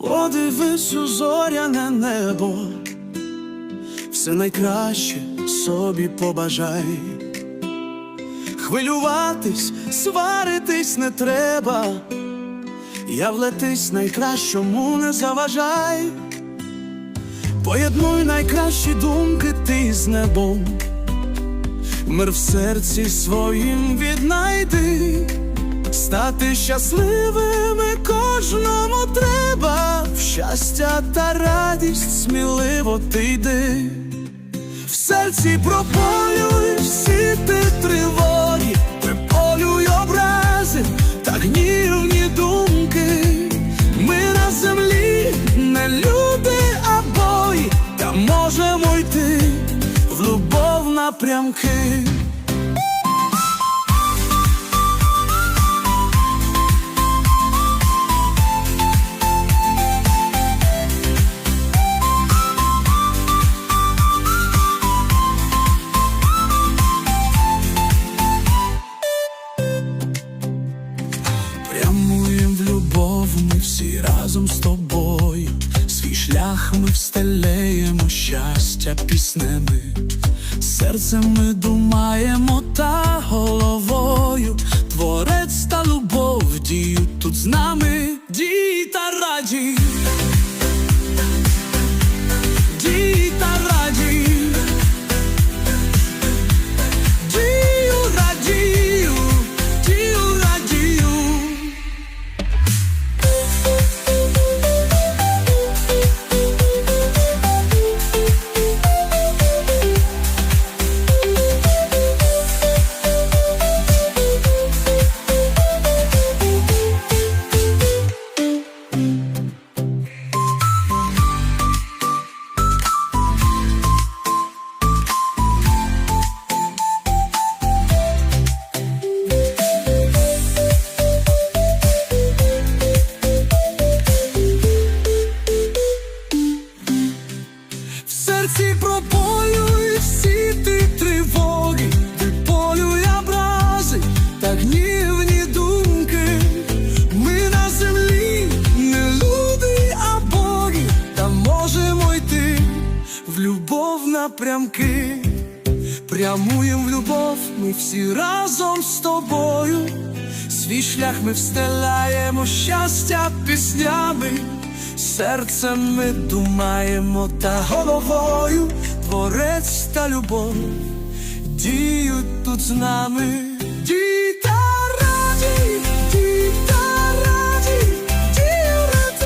Подивись у зоряне небо, все найкраще собі побажай. Хвилюватись, сваритись не треба, явлетись найкращому не заважай. Поєднуй найкращі думки ти з небом, мир в серці своїм віднайди. Стати щасливими кожному треба, щастя та радість сміливо ти йди. В серці прополюй всі ти тривоги, приполюй образи та гнівні думки. Ми на землі не люди, а бої, та можемо йти в любов напрямки. Любов, ми всі разом з тобою. Свій шлях ми встелеємо щастя піснеми. Серцем ми думаємо та головою. Творець та любов діють тут з нами. Дій та. Любов напрямки. Прямуєм в любов, ми всі разом з тобою. Свій шлях ми встелаємо щастя піснями, серцем ми думаємо та головою, творець та любов діють тут з нами.